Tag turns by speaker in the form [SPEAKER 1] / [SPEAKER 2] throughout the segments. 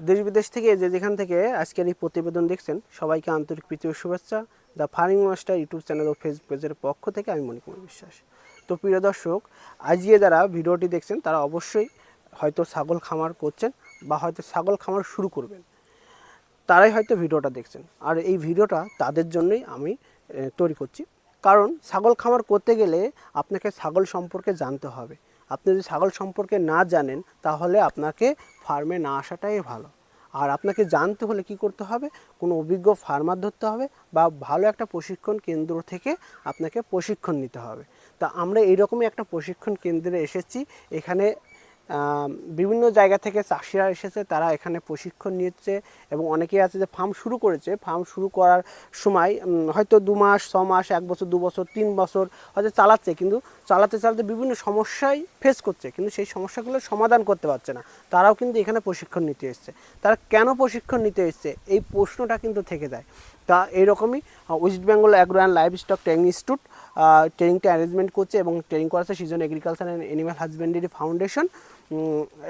[SPEAKER 1] দেশ বিদেশ থেকে যে যেখান থেকে আজকের এই প্রতিবেদন দেখছেন, সবাইকে আন্তরিক প্রীতি ও শুভেচ্ছা। The farming master YouTube channel O Facebook পেজের পক্ষ থেকে আমি মনে মণিকুমার বিশ্বাস। তো প্রিয় দর্শক, আজকে যারা ভিডিওটি দেখছেন, তারা অবশ্যই হয়তো ছাগল খামার করছেন বা হয়তো ছাগল খামার শুরু করবেন। তারাই হয়তো ভিডিওটা দেখছেন। আর এই ভিডিওটা তাদের জন্যই আমি তৈরি করছি। কারণ ছাগল খামার করতে গেলে আপনাকে ছাগল সম্পর্কে জানতে হবে। আপনি যদি ছাগল সম্পর্কে না জানেন, তাহলে আপনাকে ফার্মে না আসাটাই ভালো। আর আপনাকে জানতে হলে কি করতে হবে? কোনো অভিজ্ঞ ফার্মার ধরতে হবে বা ভালো একটা প্রশিক্ষণ কেন্দ্র থেকে আপনাকে প্রশিক্ষণ নিতে হবে। তা আমরা এইরকমই একটা প্রশিক্ষণ কেন্দ্রে এসেছি। এখানে বিভিন্ন জায়গা থেকে চাষিরা এসেছে, তারা এখানে প্রশিক্ষণ নিচ্ছে এবং অনেকেই আছে যে ফার্ম শুরু করেছে। ফার্ম শুরু করার সময় হয়তো দু মাস, ছ মাস, এক বছর, দু বছর, তিন বছর হয়তো চালাচ্ছে কিন্তু চালাতে চালাতে বিভিন্ন সমস্যাই ফেস করছে কিন্তু সেই সমস্যাগুলোর সমাধান করতে পারছে না। তারাও কিন্তু এখানে প্রশিক্ষণ নিতে এসছে। তারা কেন প্রশিক্ষণ নিতে এসছে? এই প্রশ্নটা কিন্তু থেকে যায়। তা এইরকমই West Bengal agro and livestock training institute ট্রেনিংটা অ্যারেঞ্জমেন্ট করছে এবং ট্রেনিং করাচ্ছে season agriculture and animal husbandry foundation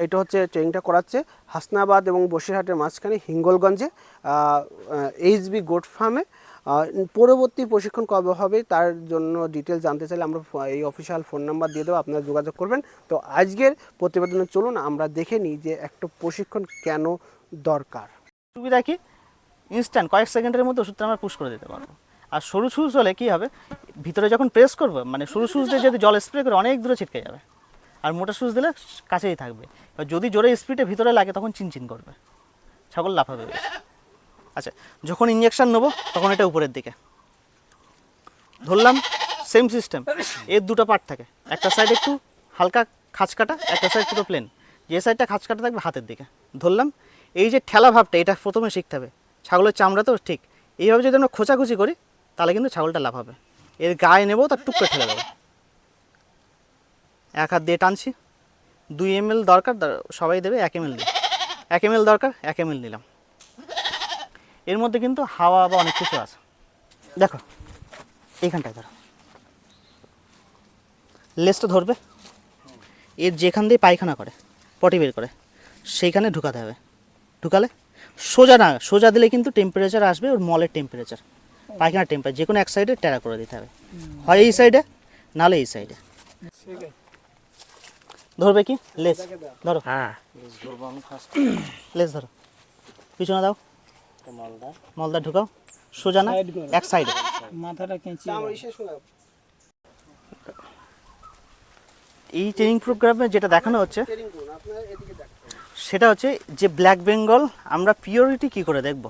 [SPEAKER 1] এটা হচ্ছে ট্রেনিংটা করাচ্ছে হাসনাবাদ এবং বসিরহাটের মাঝখানে হিঙ্গলগঞ্জে এইচবি গোট ফার্মে পরবর্তী প্রশিক্ষণ কবে হবে তার জন্য ডিটেলস জানতে চাইলে আমরা এই অফিসিয়াল ফোন নাম্বার দিয়ে দেবো, আপনারা যোগাযোগ করবেন। তো আজকের প্রতিবেদনে চলুন, আমরা দেখে নিই যে একটা প্রশিক্ষণ কেন দরকার।
[SPEAKER 2] সুবিধা কি? ইনস্ট্যান্ট কয়েক সেকেন্ডের মধ্যে ওষুধটা আমরা পুশ করে দিতে পারব। আর সরু সুজ হলে কি হবে? ভিতরে যখন প্রেস করব মানে সরু সুজ দিয়ে যদি জল স্প্রে করে অনেক দূরে ছিটকে যাবে। আর মোটা সুজ দিলে কাছেই থাকবে। এবার যদি জোরে স্পিডে ভিতরে লাগে, তখন চিনচিন করবে। ছাগল লাফাবে আচ্ছা যখন ইঞ্জেকশান নেব, তখন এটা উপরের দিকে। ধরলাম সেম সিস্টেম এর দুটো পার্ট থাকে। একটা সাইড একটু হালকা খাঁচ কাটা, একটা সাইড পুরো প্লেন যে সাইডটা খাঁচ কাটা থাকবে, হাতের দিকে। ধরলাম, এই যে ঠেলা ভাবটা, এটা প্রথমে শিখতে হবে। ছাগলের চামড়া তো ঠিক। এইভাবে যদি আমরা খোঁচাখুচি করি তাহলে কিন্তু ছাগলটা লাভ হবে। এর গায়ে নেব, তার টুক করে দেবো। এক হাত দিয়ে টানছি। দুই এম দরকার দর- সবাই দেবে এক এম এল এক এম এল দরকার, এক এম এল নিলাম। এর মধ্যে কিন্তু হাওয়া বা অনেক কিছু আছে। দেখো, এইখানটায় ধরো। লেজটা ধরবে। এর যেখান দিয়ে পায়খানা করে, পটি বের করে, সেইখানে ঢুকাতে হবে। ঢুকালে সোজা না, সোজা দিলে কিন্তু টেম্পারেচার আসবে, ওর মলের টেম্পারেচার পায়খানার টেম্পারেচার যে কোনো এক সাইডে টেরা করে দিতে হবে। হয় এই সাইডে নাহলে এই সাইডে ধরবে কি? লেস। ধরো।
[SPEAKER 3] হ্যাঁ।
[SPEAKER 2] লেস ধরো। পিছনে দাও। মলদা ঢুকাও। সোজা না? এক সাইডে
[SPEAKER 4] মাথাটা কেঁচি
[SPEAKER 2] এই ট্রেনিং প্রোগ্রামে যেটা দেখানো হচ্ছে সেটা হচ্ছে যে ব্ল্যাক বেঙ্গল আমরা পিওরিটি কি করে দেখব?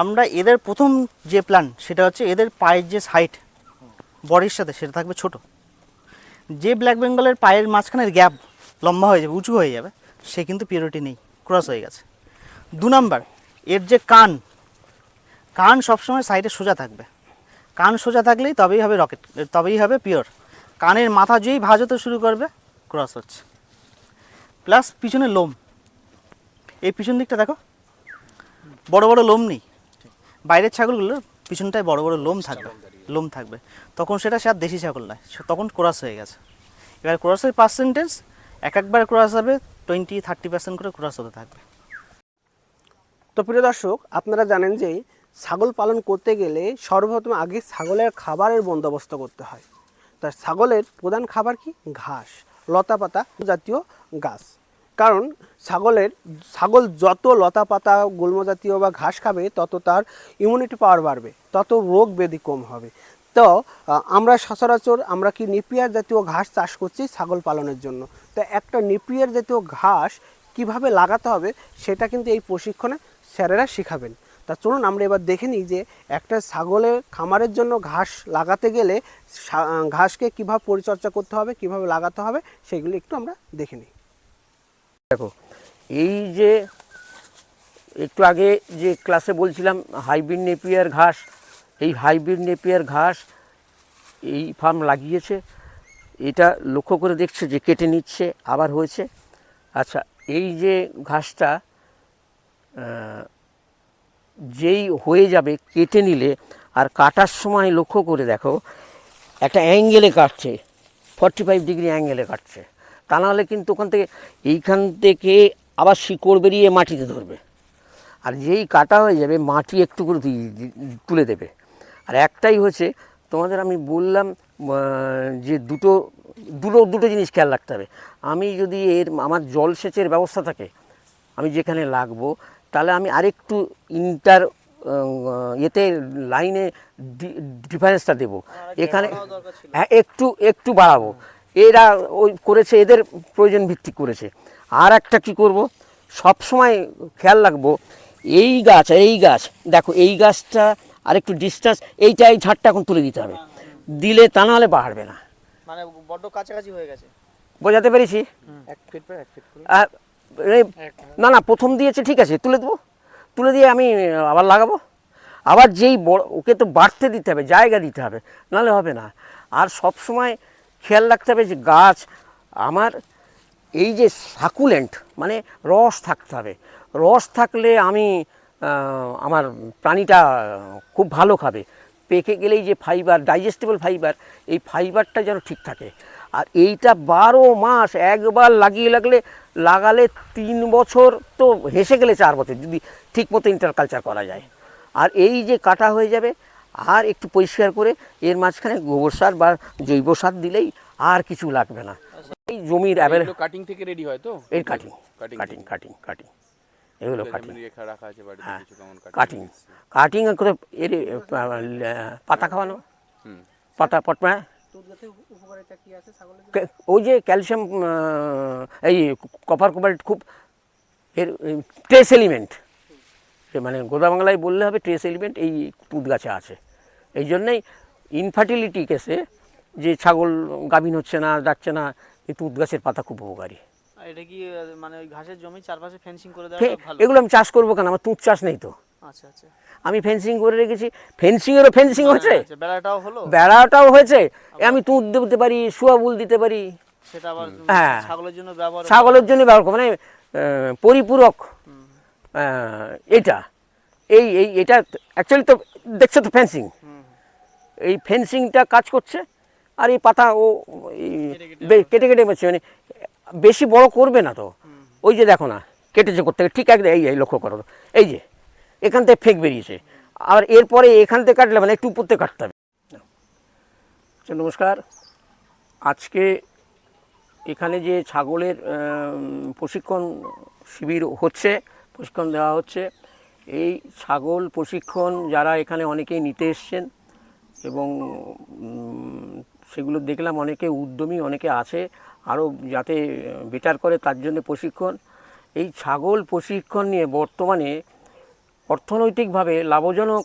[SPEAKER 2] আমরা এদের প্রথম যে প্ল্যান সেটা হচ্ছে এদের পায়ের যে সাইট বডির সাথে, সেটা থাকবে ছোট। যে ব্ল্যাক বেঙ্গলের পায়ের মাঝখানের গ্যাপ লম্বা হয়ে যাবে, উঁচু হয়ে যাবে, সে কিন্তু পিওরিটি নেই ক্রস হয়ে গেছে। দু নাম্বার এর যে কান কান সবসময় সাইডে সোজা থাকবে। কান সোজা থাকলেই তবেই হবে রকেট তবেই হবে পিওর কানের মাথা যেই ভাজ হতে শুরু করবে ক্রস হচ্ছে। প্লাস পিছনে লোম। এই পিছন দিকটা দেখো, বড় বড় লোম নেই। বাইরের ছাগলগুলোর পিছনটায় বড় বড় লোম থাকবে লোম থাকবে। তখন সেটা সে আর দেশি ছাগল নয় সে তখন ক্রস হয়ে গেছে। এবার ক্রসের পার্সেন্টেজ এক একবার ক্রস হবে টোয়েন্টি থার্টি পার্সেন্ট করে ক্রস হতে থাকবে।
[SPEAKER 1] তো প্রিয় দর্শক আপনারা জানেন যে ছাগল পালন করতে গেলে সর্বপ্রথম আগে ছাগলের খাবারের বন্দোবস্ত করতে হয়। তা ছাগলের প্রধান খাবার কি? ঘাস লতা পাতা জাতীয় গাছ। কারণ ছাগলের, ছাগল যত লতা পাতা গুল্ম জাতীয় বা ঘাস খাবে, তত তার ইমিউনিটি পাওয়ার বাড়বে, তত রোগ ব্যাধি কম হবে। তো আমরা সচরাচর, আমরা কি নিপিয়ার জাতীয় ঘাস চাষ করছি ছাগল পালনের জন্য? তো একটা নিপিয়ার জাতীয় ঘাস কীভাবে লাগাতে হবে, সেটা কিন্তু এই প্রশিক্ষণে স্যারেরা শেখাবেন। তা চলুন আমরা এবার দেখে নিই যে একটা ছাগলের খামারের জন্য ঘাস লাগাতে গেলে ঘাসকে কীভাবে পরিচর্যা করতে হবে, কীভাবে লাগাতে হবে, সেগুলো একটু আমরা দেখে নিই।
[SPEAKER 3] দেখো, এই যে একটু আগে যে ক্লাসে বলছিলাম হাইব্রিড নেপিয়ার ঘাস, এই হাইব্রিড নেপিয়ার ঘাস এই ফার্ম লাগিয়েছে। এটা লক্ষ্য করে দেখছে যে কেটে নিচ্ছে, আবার হয়েছে। আচ্ছা এই যে ঘাসটা যেই হয়ে যাবে কেটে নিলে আর কাটার সময় লক্ষ্য করে দেখো, একটা অ্যাঙ্গেলে কাটছে ফর্টি ফাইভ ডিগ্রি অ্যাঙ্গেলে কাটছে। তা নাহলে কিন্তু ওখান থেকে এইখান থেকে আবার শিকড় বেরিয়ে মাটিতে ধরবে। আর যেই কাটা হয়ে যাবে মাটি একটু করে তুলে দেবে। আর একটাই হচ্ছে তোমাদের আমি বললাম যে দুটো দুটো দুটো জিনিস খেয়াল রাখতে হবে। আমি যদি এর আমার জলসেচের ব্যবস্থা থাকে আমি যেখানে লাগবো তাহলে আমি আরেকটু ইন্টার এতে লাইনে ডিফারেন্সটা দেবো। এখানে হ্যাঁ একটু একটু বাড়াবো। এরা ওই করেছে এদের প্রয়োজন ভিত্তিক করেছে। আর একটা কী করব? সব সময় খেয়াল রাখব এই গাছ আর এই গাছ দেখো এই গাছটা আর একটু ডিস্টেন্স এইটা এই ঝাড়টা এখন তুলে দিতে হবে। দিলে তা নাহলে বাড়বে না।
[SPEAKER 2] মানে বড্ড কাছাকাছি হয়ে গেছে।
[SPEAKER 3] বোঝাতে পেরেছি?
[SPEAKER 1] এক ফিট পর এক ফিট করে।
[SPEAKER 3] আর এই- না না প্রথম দিয়েছে ঠিক আছে তুলে দেবো। তুলে দিয়ে আমি আবার লাগাবো। আবার যেই বড় ওকে তো বাড়তে দিতে হবে জায়গা দিতে হবে নাহলে হবে না। আর সব সময় খেয়াল রাখতে হবে যে গাছ আমার এই যে সাকুলেন্ট মানে রস থাকতে হবে। রস থাকলে আমি আমার প্রাণীটা খুব ভালো খাবে। পেকে গেলেই যে ফাইবার, ডাইজেস্টেবল ফাইবার, এই ফাইবারটা যেন ঠিক থাকে। আর এইটা বারো মাস একবার লাগিয়ে লাগলে, লাগালে তিন বছর তো হেসে গেলে চার বছর, যদি ঠিক মতো ইন্টারকালচার করা যায়। আর এই যে কাটা হয়ে যাবে আর একটু পরিষ্কার করে এর মাঝখানে গোবর সার বা জৈব সার দিলেই আর কিছু লাগবে না। এই জমির
[SPEAKER 4] কাটিং থেকে রেডি হয় তো?
[SPEAKER 3] এর কাটিং
[SPEAKER 4] কাটিং
[SPEAKER 3] কাটিং কাটিং এগুলো কাটিং হ্যাঁ কাটিং কাটিং করে এর পাতা খাওয়ানো। পাতা পটমা। ওই যে ক্যালসিয়াম এই কপার কোবাল্ট খুব এর ট্রেস এলিমেন্ট মানে গোদা বাংলায় বললে হবে ট্রেস এলিমেন্ট এই তুঁত গাছে আছে। এই জন্যেই ইনফার্টিলিটি কেসে যে ছাগল গাভিন হচ্ছে না যাচ্ছে না এই তুঁত গাছের পাতা খুব উপকারী।
[SPEAKER 2] এটা কি মানে ঘাসের জমি চারপাশে ফেন্সিং করে দেওয়া ভালো?
[SPEAKER 3] এগুলো আমি চাষ করব কেন? আমার তুঁত চাষ নেই তো।
[SPEAKER 2] আচ্ছা আচ্ছা।
[SPEAKER 3] আমি ফেন্সিং করে রেখেছি। ফেন্সিংয়েরও ফেন্সিং হচ্ছে
[SPEAKER 2] আচ্ছা, বেড়াটাও হলো?
[SPEAKER 3] বেড়াটাও হয়েছে। আমি তুঁত দিতে পারি শুয়াবুল দিতে পারি।
[SPEAKER 2] সেটা আবার
[SPEAKER 3] হ্যাঁ।
[SPEAKER 2] ছাগলের জন্য ব্যবহার
[SPEAKER 3] ছাগলের জন্য ব্যবহার মানে পরিপূরক। এটা। এই এই এটা অ্যাকচুয়ালি তো দেখছ তো ফেন্সিং এই ফেন্সিংটা কাজ করছে আর এই পাতা ও কেটে কেটে মারছে মানে বেশি বড় করবে না তো। ওই যে দেখো না কেটেছে করতে ঠিক একদম এই এই লক্ষ্য করো। এই যে এখান থেকে ফেক বেরিয়েছে। আর এরপরে এখান থেকে কাটলে মানে একটু উপর থেকে কাটতে হবে। আচ্ছা, নমস্কার। আজকে এখানে যে ছাগলের প্রশিক্ষণ শিবির হচ্ছে প্রশিক্ষণ দেওয়া হচ্ছে। এই ছাগল প্রশিক্ষণ যারা এখানে অনেকেই নিতে এসছেন এবং সেগুলো দেখলাম অনেকে উদ্যমী, অনেকে আছে, আরও যাতে বেটার করে তার জন্য প্রশিক্ষণ। এই ছাগল প্রশিক্ষণ নিয়ে বর্তমানে অর্থনৈতিকভাবে লাভজনক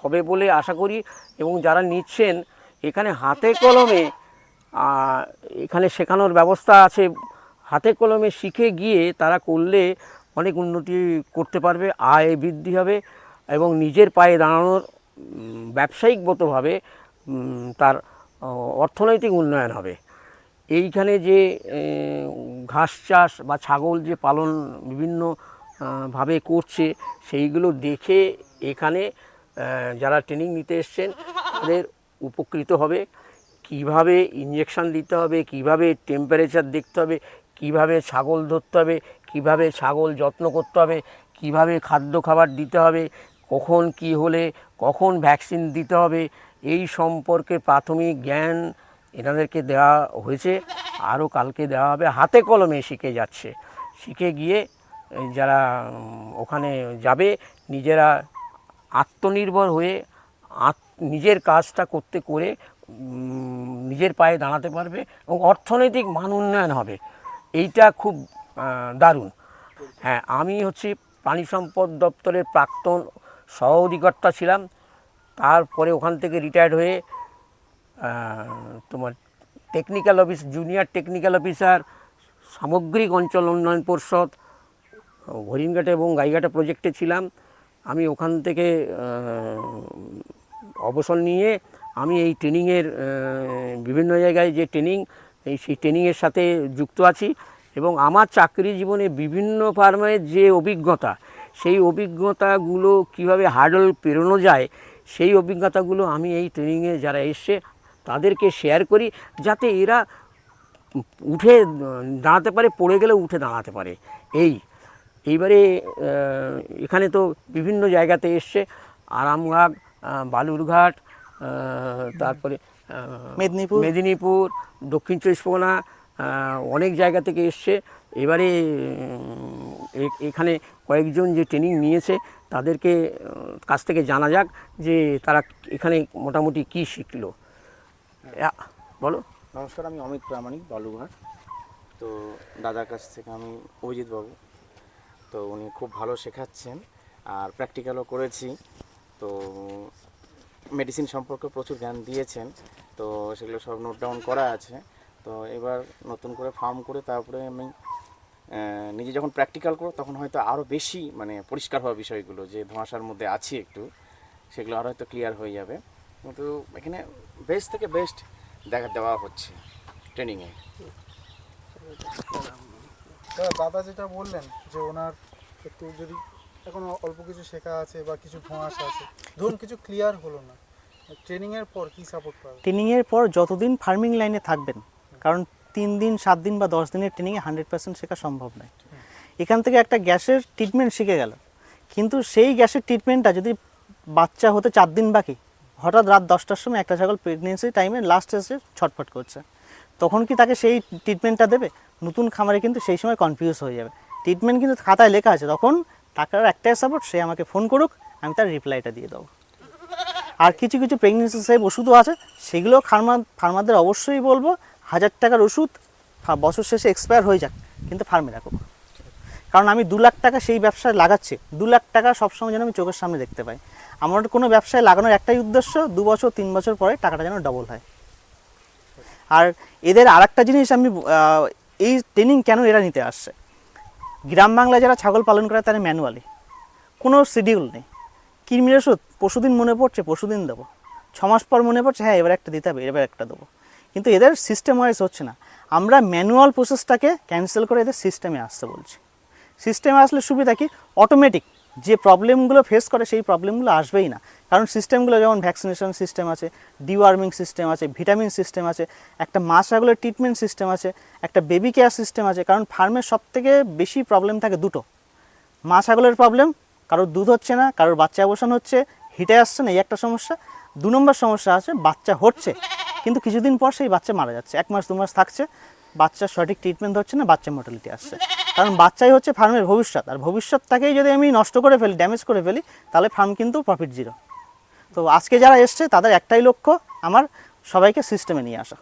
[SPEAKER 3] হবে বলে আশা করি এবং যারা নিচ্ছেন, এখানে হাতে কলমে এখানে শেখানোর ব্যবস্থা আছে হাতে কলমে শিখে গিয়ে তারা করলে অনেক উন্নতি করতে পারবে, আয় বৃদ্ধি হবে এবং নিজের পায়ে দাঁড়ানোর ব্যবসায়িকগতভাবে তার অর্থনৈতিক উন্নয়ন হবে। এইখানে যে ঘাস চাষ বা ছাগল যে পালন বিভিন্ন ভাবে করছে, সেইগুলো দেখে এখানে যারা ট্রেনিং নিতে এসছেন, তাদের উপকৃত হবে। কীভাবে ইঞ্জেকশন দিতে হবে, কীভাবে টেম্পারেচার দেখতে হবে কীভাবে ছাগল ধরতে হবে, কীভাবে ছাগল যত্ন করতে হবে, কীভাবে খাদ্য খাবার দিতে হবে, কখন কি হলে কখন ভ্যাকসিন দিতে হবে, এই সম্পর্কে প্রাথমিক জ্ঞান এনাদেরকে দেওয়া হয়েছে। আরও কালকে দেওয়া হবে, হাতে কলমে শিখে যাচ্ছে। শিখে গিয়ে যারা ওখানে যাবে, নিজেরা আত্মনির্ভর হয়ে নিজের কাজটা করতে করে নিজের পায়ে দাঁড়াতে পারবে এবং অর্থনৈতিক মান উন্নয়ন হবে। এইটা খুব দারুণ। হ্যাঁ আমি হচ্ছি প্রাণী সম্পদ দপ্তরের প্রাক্তন সহ অধিকর্তা ছিলাম। তারপরে ওখান থেকে রিটায়ার্ড হয়ে তোমার technical office junior technical officer সামগ্রিক অঞ্চল উন্নয়ন পরিষদ, হরিণঘাটে এবং গাইঘাটা প্রজেক্টে ছিলাম। আমি ওখান থেকে অবসর নিয়ে আমি এই ট্রেনিংয়ের বিভিন্ন জায়গায় যে ট্রেনিং এই সেই ট্রেনিংয়ের সাথে যুক্ত আছি এবং আমার চাকরি জীবনে বিভিন্ন ফার্মের যে অভিজ্ঞতা, সেই অভিজ্ঞতাগুলো কীভাবে হার্ডল পেরোনো যায়, সেই অভিজ্ঞতাগুলো আমি এই ট্রেনিংয়ে যারা এসছে তাদেরকে শেয়ার করি যাতে এরা উঠে দাঁড়াতে পারে, পড়ে গেলে উঠে দাঁড়াতে পারে। এই, এইবারে এখানে তো বিভিন্ন জায়গাতে এসছে। আরামবাগ বালুরঘাট তারপরে
[SPEAKER 2] মেদিনীপুর।
[SPEAKER 3] মেদিনীপুর দক্ষিণ চব্বিশ পরগনা অনেক জায়গা থেকে এসছে। এবারে এ- এখানে কয়েকজন যে ট্রেনিং নিয়েছে তাদেরকে কাছ থেকে জানা যাক যে তারা এখানে মোটামুটি কী শিখল। বলো।
[SPEAKER 5] নমস্কার আমি অমিত প্রামাণিক বালুঘাট তো দাদার কাছ থেকে আমি অভিজিৎ বাবু। তো উনি খুব ভালো শেখাচ্ছেন আর প্র্যাকটিক্যালও করেছি। তো মেডিসিন সম্পর্কে প্রচুর জ্ঞান দিয়েছেন, তো সেগুলো সব নোট ডাউন করা আছে। তো এবার নতুন করে ফার্ম করে তারপরে আমি নিজে যখন প্র্যাকটিক্যাল করো তখন হয়তো আরও বেশি মানে পরিষ্কার হওয়া বিষয়গুলো যে ধোঁয়াশার মধ্যে আছি একটু, সেগুলো আরও হয়তো ক্লিয়ার হয়ে যাবে। কিন্তু এখানে বেস্ট থেকে বেস্ট দেখা দেওয়া হচ্ছে ট্রেনিংয়ে
[SPEAKER 6] দাদা যেটা বললেন যে ওনার একটু যদি এখন অল্প কিছু শেখা আছে বা কিছু ধোঁয়াশা আছে। ধরুন, কিছু ক্লিয়ার হলো না। ট্রেনিংয়ের পর কি সাপোর্ট পাবে?
[SPEAKER 2] ট্রেনিংয়ের পর যতদিন ফার্মিং লাইনে থাকবেন, কারণ তিন দিন, সাত দিন বা দশ দিনের ট্রেনিংয়ে হান্ড্রেড পার্সেন্ট শেখা সম্ভব নয়। এখান থেকে একটা গ্যাসের ট্রিটমেন্ট শিখে গেল। কিন্তু সেই গ্যাসের ট্রিটমেন্টটা যদি বাচ্চা হতে চার দিন বাকি, হঠাৎ রাত দশটার সময় একটা ছাগল প্রেগনেন্সি টাইমে লাস্ট এসে ছটফট করছে। তখন কি তাকে সেই ট্রিটমেন্টটা দেবে? নতুন খামারে কিন্তু সেই সময় কনফিউজ হয়ে যাবে। ট্রিটমেন্ট কিন্তু খাতায় লেখা আছে, তখন টাকার একটাই সাপোর্ট সে আমাকে ফোন করুক, আমি তার রিপ্লাইটা দিয়ে দেবো। আর কিছু কিছু প্রেগনেন্সি সেভ ওষুধও আছে সেগুলো ফার্মার ফার্মারদের অবশ্যই বলব, হাজার টাকার ওষুধ বছর শেষে এক্সপায়ার হয়ে যাক, কিন্তু ফার্মে রাখুক। কারণ আমি দু লাখ টাকা সেই ব্যবসায় লাগাচ্ছি, দু লাখ টাকা সবসময় যেন আমি চোখের সামনে দেখতে পাই। আমার কোনো ব্যবসায় লাগানোর একটাই উদ্দেশ্য, দু বছর, তিন বছর পরে টাকাটা যেন ডবল হয়। আর এদের আর একটা জিনিস আমি এই ট্রেনিং কেন এরা নিতে আসছে? গ্রাম বাংলায় যারা ছাগল পালন করে তারা ম্যানুয়ালি কোনো শিডিউল নেই। কৃমির ওষুধ পশুদিন মনে পড়ছে পশুদিন দেবো। ছ মাস পর মনে পড়ছে হ্যাঁ এবার একটা দিতে হবে, এবার একটা দেবো। কিন্তু এদের সিস্টেম ওয়াইজ হচ্ছে না। আমরা ম্যানুয়াল প্রসেসটাকে ক্যান্সেল করে এদের সিস্টেমে আসতে বলছি। সিস্টেমে আসলে সুবিধা কি? অটোমেটিক যে প্রবলেমগুলো ফেস করে সেই প্রবলেমগুলো আসবেই না। কারণ সিস্টেমগুলো যেমন ভ্যাকসিনেশন সিস্টেম আছে ডিওয়ার্মিং সিস্টেম আছে ভিটামিন সিস্টেম আছে, একটা মা ছাগলের ট্রিটমেন্ট সিস্টেম আছে, একটা বেবি কেয়ার সিস্টেম আছে, কারণ ফার্মের সব থেকে বেশি প্রবলেম থাকে দুটো। মা ছাগলের প্রবলেম কারোর দুধ হচ্ছে না, কারোর বাচ্চা অবসান হচ্ছে হিটে আসছে না, এই একটা সমস্যা। দু নম্বর সমস্যা আছে, বাচ্চা হচ্ছে, কিন্তু কিছুদিন পর সেই বাচ্চা মারা যাচ্ছে, এক মাস, দু মাস থাকছে বাচ্চার সঠিক ট্রিটমেন্ট হচ্ছে না, বাচ্চা মর্টালিটি আসছে। কারণ বাচ্চাই হচ্ছে ফার্মের ভবিষ্যৎ আর ভবিষ্যৎটাকেই যদি আমি নষ্ট করে ফেলি ড্যামেজ করে ফেলি তাহলে ফার্ম কিন্তু প্রফিট জিরো তো আজকে যারা এসছে তাদের একটাই লক্ষ্য আমার সবাইকে সিস্টেমে নিয়ে আসা।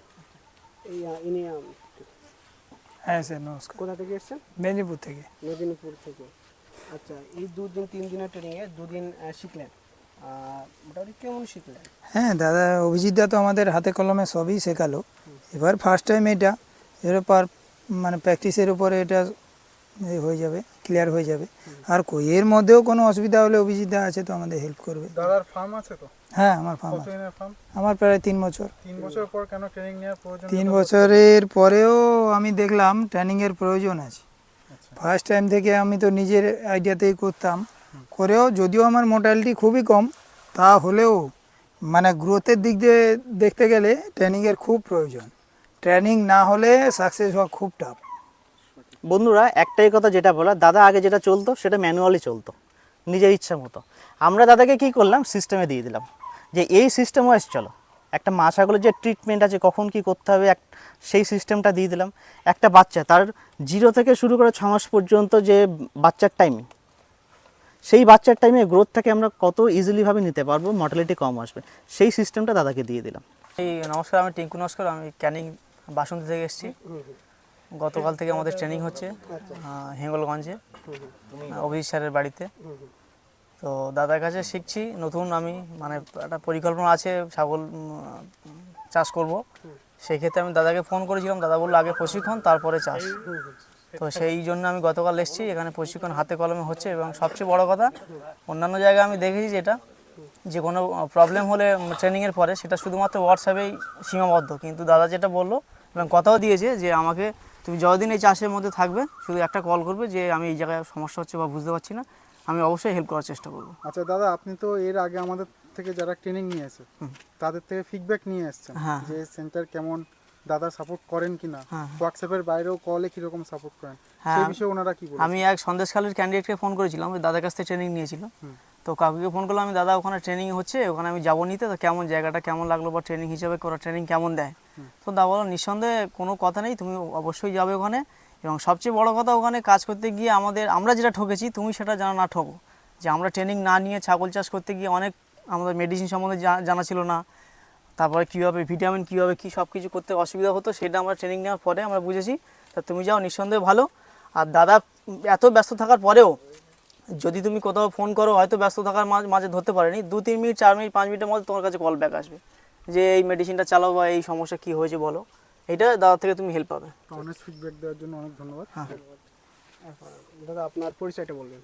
[SPEAKER 7] হ্যাঁ স্যার নমস্কার।
[SPEAKER 1] কোথা থেকে এসেছেন?
[SPEAKER 7] মেদিনীপুর থেকে।
[SPEAKER 1] মেদিনীপুর থেকে। আচ্ছা এই দুদিন তিন দিনের ট্রেনিংয়ে দুদিন শিখলেন। মোটামুটি কেমন শিখলেন?
[SPEAKER 7] হ্যাঁ দাদা অভিজিৎ দা তো আমাদের হাতে কলমে সবই শেখালো। এবার ফার্স্ট টাইম এটা এর পার মানে প্র্যাকটিসের উপরে এটা হয়ে যাবে ক্লিয়ার হয়ে যাবে। আর কই এর মধ্যেও কোনো অসুবিধা হলে অভিজিৎ দা আছে তো আমাদের হেল্প করবে।
[SPEAKER 6] দাদার ফার্ম আছে তো?
[SPEAKER 7] হ্যাঁ আমার ফার্ম আছে। আমার প্রায় তিন বছর।
[SPEAKER 6] তিন বছর পর কেন ট্রেনিং নেওয়ার প্রয়োজন
[SPEAKER 7] তিন বছরের পরেও আমি দেখলাম ট্রেনিংয়ের প্রয়োজন আছে।
[SPEAKER 6] আচ্ছা।
[SPEAKER 7] ফার্স্ট টাইম থেকে আমি তো নিজের আইডিয়াতেই করতাম। করেও যদিও আমার মোটালিটি খুবই কম তা হলেও মানে গ্রোথের দিক দিয়ে দেখতে গেলে ট্রেনিংয়ের খুব প্রয়োজন। ট্রেনিং না হলে সাকসেস হওয়া খুব টাফ
[SPEAKER 2] বন্ধুরা, একটাই কথা যেটা বলা, দাদা আগে যেটা চলতো, সেটা ম্যানুয়ালি চলতো, নিজের ইচ্ছা মতো। আমরা দাদাকে কি করলাম? সিস্টেমে দিয়ে দিলাম। যে এই সিস্টেম ওয়াইজ চলো। একটা মা ছাগলের যে ট্রিটমেন্ট আছে, কখন কি করতে হবে, এক, সেই সিস্টেমটা দিয়ে দিলাম। একটা বাচ্চা, তার জিরো থেকে শুরু করে ছ মাস পর্যন্ত যে বাচ্চার টাইমিং সেই বাচ্চার টাইমে গ্রোথ গ্রোথটাকে আমরা কত ইজিলিভাবে নিতে পারব মর্টালিটি কম আসবে, সেই সিস্টেমটা দাদাকে দিয়ে দিলাম।
[SPEAKER 8] এই নমস্কার, আমি টিঙ্কু নমস্কার, আমি ক্যানিং বাসন্তী থেকে এসেছি। গতকাল থেকে আমাদের ট্রেনিং হচ্ছে হেঙ্গলগঞ্জে হিঙ্গলগঞ্জে অভিজিৎ স্যারের বাড়িতে। তো দাদার কাছে শিখছি নতুন আমি মানে একটা পরিকল্পনা আছে ছাগল চাষ করব। সেই ক্ষেত্রে আমি দাদাকে ফোন করেছিলাম দাদা বলল আগে প্রশিক্ষণ তারপরে চাষ। তো সেই জন্য আমি গতকাল এসেছি এখানে প্রশিক্ষণ হাতে কলমে হচ্ছে এবং সবচেয়ে বড় কথা অন্যান্য জায়গায় আমি দেখেছি যেটা যে কোনো প্রবলেম হলে ট্রেনিংয়ের পরে সেটা শুধুমাত্র হোয়াটসঅ্যাপেই সীমাবদ্ধ। কিন্তু দাদা যেটা বলল এবং কথাও দিয়েছে যে আমাকে তুমি যতদিন এই চাষের মধ্যে থাকবে শুধু একটা কল করবে যে আমি এই জায়গায় সমস্যা হচ্ছে বা বুঝতে পারছি না আমি অবশ্যই হেল্প করার চেষ্টা করব।
[SPEAKER 6] আচ্ছা দাদা আপনি তো এর আগে আমাদের থেকে যারা ট্রেনিং নিয়েছে তাদের থেকে ফিডব্যাক নিয়ে এসেছেন
[SPEAKER 8] হ্যাঁ।
[SPEAKER 6] যে সেন্টার কেমন দাদা সাপোর্ট করেন কিনা?
[SPEAKER 8] হ্যাঁ।
[SPEAKER 6] হোয়াটসঅ্যাপের বাইরেও কলে কীরকম সাপোর্ট করেন?
[SPEAKER 8] হ্যাঁ,
[SPEAKER 6] সেই
[SPEAKER 8] আমি-
[SPEAKER 6] বিষয়ে ওনারা কি বলেন
[SPEAKER 8] আমি এক সন্দেশখালীর ক্যান্ডিডেটকে ফোন করেছিলাম ওই দাদার কাছ থেকে ট্রেনিং নিয়েছিল। তো কাকুকে ফোন করলাম আমি দাদা ওখানে ট্রেনিং হচ্ছে ওখানে আমি যাব নিতে তো কেমন জায়গাটা কেমন লাগল বা ট্রেনিং হিসাবে ওরা ট্রেনিং কেমন দেয়? তো দা বলো, নিঃসন্দেহে কোনো কথা নেই, তুমি অবশ্যই যাবে ওখানে। এবং সবচেয়ে বড় কথা, ওখানে কাজ করতে গিয়ে আমাদের, আমরা যেটা ঠকেছি, তুমি সেটা জানা না ঠকো। যে আমরা ট্রেনিং না নিয়ে ছাগল চাষ করতে গিয়ে অনেক আমাদের মেডিসিন সম্বন্ধে জানা ছিল না। তারপরে কীভাবে ভিটামিন কীভাবে কী সব কিছু করতে অসুবিধা হতো, সেটা আমরা ট্রেনিং নেওয়ার পরে আমরা বুঝেছি। তা তুমি যাও, নিঃসন্দেহে ভালো। আর দাদা এত ব্যস্ত থাকার পরেও যদি তুমি কোথাও ফোন করো, হয়তো ব্যস্ত থাকার মাঝে ধরতে পারেনি। দু তিন মিনিট, চার মিনিট, পাঁচ মিনিটের মধ্যে তোমার কাছে কল ব্যাক আসবে। যে এই মেডিসিনটা চালাও বা এই সমস্যা কী হয়েছে বলো। এটা দাদা থেকে তুমি হেল্প পাবে।
[SPEAKER 6] অনেস্ট ফিডব্যাক দেওয়ার জন্য অনেক ধন্যবাদ।
[SPEAKER 8] হ্যাঁ।
[SPEAKER 1] দাদা আপনার পরিচয়টা বলবেন।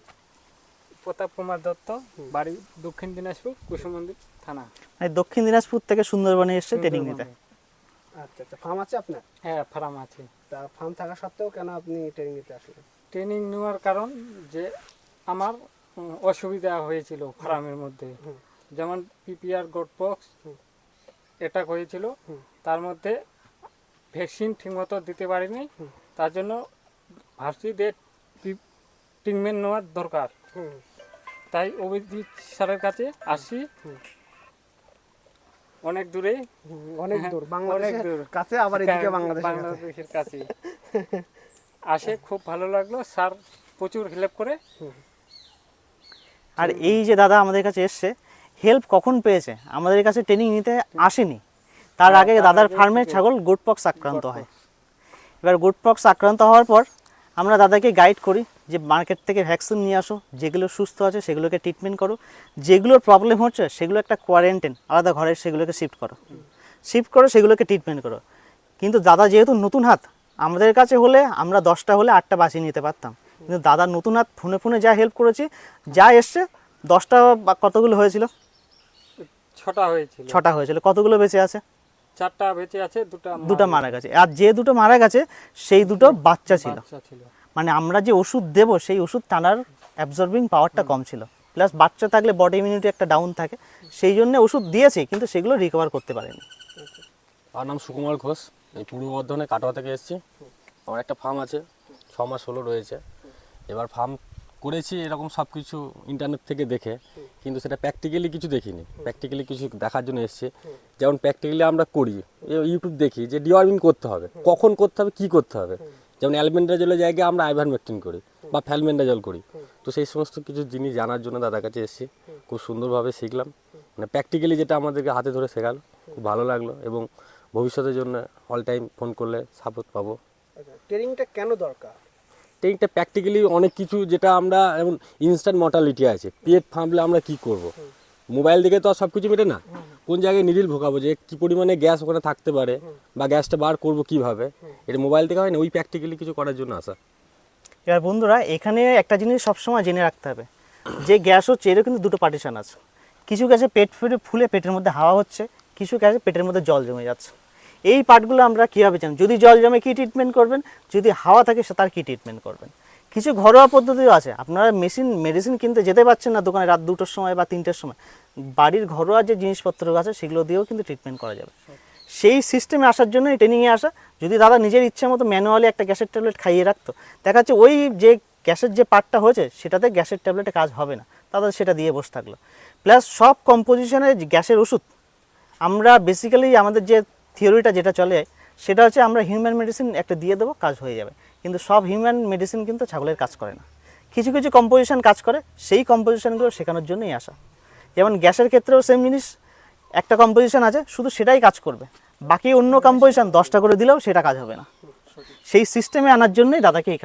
[SPEAKER 9] প্রতাপ কুমার দত্ত বাড়ি দক্ষিণ দিনাজপুর কুসুম মন্দির থানা।
[SPEAKER 2] মানে দক্ষিণ দিনাজপুর থেকে সুন্দরবনে এসে ট্রেনিং নিতে।
[SPEAKER 1] আচ্ছা আচ্ছা ফার্ম আছে আপনার?
[SPEAKER 9] হ্যাঁ ফার্ম আছে।
[SPEAKER 1] তা ফার্ম থাকা সত্ত্বেও কেন আপনি ট্রেনিং নিতে আসলেন?
[SPEAKER 9] ট্রেনিং নেওয়ার কারণ যে আমার অসুবিধা হয়েছিল ফার্মের মধ্যে। যেমন পিপিআর গোটপক্স এটা হয়েছিল। তার মধ্যে ভ্যাকসিন ঠিকমতো দিতে পারিনি। তার জন্য ভার্সিদের ট্রিটমেন্ট নেওয়ার দরকার। তাই অভিজিৎ স্যারের কাছে আসি অনেক দূরে।
[SPEAKER 1] অনেক দূর।
[SPEAKER 9] অনেক
[SPEAKER 1] বাংলাদেশের
[SPEAKER 9] দূর।
[SPEAKER 1] কাছে আবার এদিকে বাংলাদেশের
[SPEAKER 9] বাংলাদেশের কাছে। আসে খুব ভালো লাগল। স্যার প্রচুর হেল্প করে।
[SPEAKER 2] আর এই যে দাদা আমাদের কাছে এসছে হেল্প কখন পেয়েছে? আমাদের কাছে ট্রেনিং নিতে আসেনি। তার আগে দাদার ফার্মের ছাগল গুডপক্স আক্রান্ত হয়। এবার গুডপক্স আক্রান্ত হওয়ার পর আমরা দাদাকে গাইড করি যে মার্কেট থেকে ভ্যাকসিন নিয়ে আসো যেগুলো সুস্থ আছে সেগুলোকে ট্রিটমেন্ট করো। যেগুলোর প্রবলেম হচ্ছে সেগুলো একটা কোয়ারেন্টাইন আলাদা ঘরে সেগুলোকে শিফট করো। শিফট করো সেগুলোকে ট্রিটমেন্ট করো। কিন্তু দাদা যেহেতু নতুন হাত আমাদের কাছে হলে আমরা দশটা হলে আটটা বাঁচিয়ে নিতে পারতাম। কিন্তু দাদা নতুন হাত ফোনে ফোনে যা হেল্প করেছি যা এসছে দশটা বা কতগুলো হয়েছিল?
[SPEAKER 9] ছটা হয়েছিল।
[SPEAKER 2] ছটা হয়েছিল। কতগুলো বেঁচে আছে?
[SPEAKER 9] চারটা বেঁচে আছে দুটা
[SPEAKER 2] দুটো মারা গেছে। আর যে দুটো মারা গেছে সেই দুটো বাচ্চা ছিল। মানে আমরা যে ওষুধ দেবো সেই ওষুধ টানার অ্যাবজর্বিং পাওয়ারটা কম ছিল। প্লাস বাচ্চা থাকলে বডি ইমিউনিটি একটা ডাউন থাকে। সেই জন্য ওষুধ দিয়েছি কিন্তু সেগুলো রিকভার করতে পারেনি।
[SPEAKER 10] আমার নাম সুকুমার ঘোষ। এই পূর্ব বর্ধমানে কাটোয়া থেকে এসেছি। আমার একটা ফার্ম আছে ছ মাস হলো রয়েছে। এবার ফার্ম করেছি এরকম সব কিছু ইন্টারনেট থেকে দেখে। কিন্তু সেটা প্র্যাকটিক্যালি কিছু দেখিনি। প্র্যাকটিক্যালি কিছু দেখার জন্য এসেছি। যেমন প্র্যাকটিক্যালি আমরা করি ইউটিউব দেখি যে ডিওয়ার্মিং করতে হবে। কখন করতে হবে, কি করতে হবে? যেমন অ্যালবেন্ডাজলের জায়গায় আমরা আইভারমেকটিন করি বা ফ্যালমেন্ডাজল করি। তো সেই সমস্ত কিছু জিনিস জানার জন্য দাদার কাছে এসেছি। খুব সুন্দরভাবে শিখলাম। মানে প্র্যাকটিক্যালি যেটা আমাদেরকে হাতে ধরে শেখালো। খুব ভালো লাগল এবং ভবিষ্যতের জন্য অল টাইম ফোন করলে সাপোর্ট পাবো।
[SPEAKER 1] আচ্ছা ট্রেনিংটা কেন দরকার?
[SPEAKER 10] ট্রেনিংটা প্র্যাকটিক্যালি অনেক কিছু যেটা আমরা যেমন ইনস্ট্যান্ট মর্টালিটি আছে। পেট ফাঁপলে আমরা কি করব। মোবাইল দেখে তো আর সব কিছু মেটে না। কোন জায়গায় নিডিল ভোগাবো যে কী পরিমাণে গ্যাস ওখানে থাকতে পারে বা গ্যাসটা বার করব কীভাবে? এটা মোবাইল থেকে হয় না ওই প্র্যাকটিক্যালি কিছু করার জন্য আসা।
[SPEAKER 2] এবার বন্ধুরা এখানে একটা জিনিস সবসময় জেনে রাখতে হবে। যে গ্যাস হচ্ছে এরও কিন্তু দুটো পার্টিশন আছে। কিছু গ্যাসে পেট ফুলে ফুলে পেটের মধ্যে হাওয়া হচ্ছে কিছু গ্যাসে পেটের মধ্যে জল জমে যাচ্ছে। এই পার্টগুলো আমরা কীভাবে জানি যদি জল জমে কী ট্রিটমেন্ট করবেন? যদি হাওয়া থাকে সে তার কী ট্রিটমেন্ট করবেন? কিছু ঘরোয়া পদ্ধতিও আছে। আপনারা মেশিন মেডিসিন কিনতে যেতে পারছেন না দোকানে রাত দুটোর সময় বা তিনটের সময়। বাড়ির ঘরোয়া যে জিনিসপত্র আছে সেগুলো দিয়েও কিন্তু ট্রিটমেন্ট করা যাবে। সেই সিস্টেমে আসার জন্য ট্রেনিংয়ে আসা। যদি দাদা নিজের ইচ্ছে মতো ম্যানুয়ালি একটা গ্যাসের ট্যাবলেট খাইয়ে রাখতো, দেখা যাচ্ছে ওই যে গ্যাসের যে পার্টটা হয়েছে, সেটাতে গ্যাসের ট্যাবলেটে কাজ হবে না। দাদা সেটা দিয়ে বসে থাকল। প্লাস সব কম্পোজিশনে গ্যাসের ওষুধ, আমরা বেসিক্যালি আমাদের যে থিওরিটা যেটা চলে, সেটা হচ্ছে আমরা হিউম্যান মেডিসিন একটা দিয়ে দেবো, কাজ হয়ে যাবে। কিন্তু সব হিউম্যান মেডিসিন কিন্তু ছাগলের কাজ করে না। কিছু কিছু কম্পোজিশন কাজ করে, সেই কম্পোজিশনগুলো শেখানোর জন্যই আসা। যেমন গ্যাসের ক্ষেত্রেও সেম জিনিস, একটা কম্পোজিশন আছে, শুধু সেটাই কাজ করবে। বাকি অন্য কম্পোজিশন দশটা করে দিলেও সেটা কাজ হবে না। সেই সিস্টেমে আনার জন্যই দাদাকে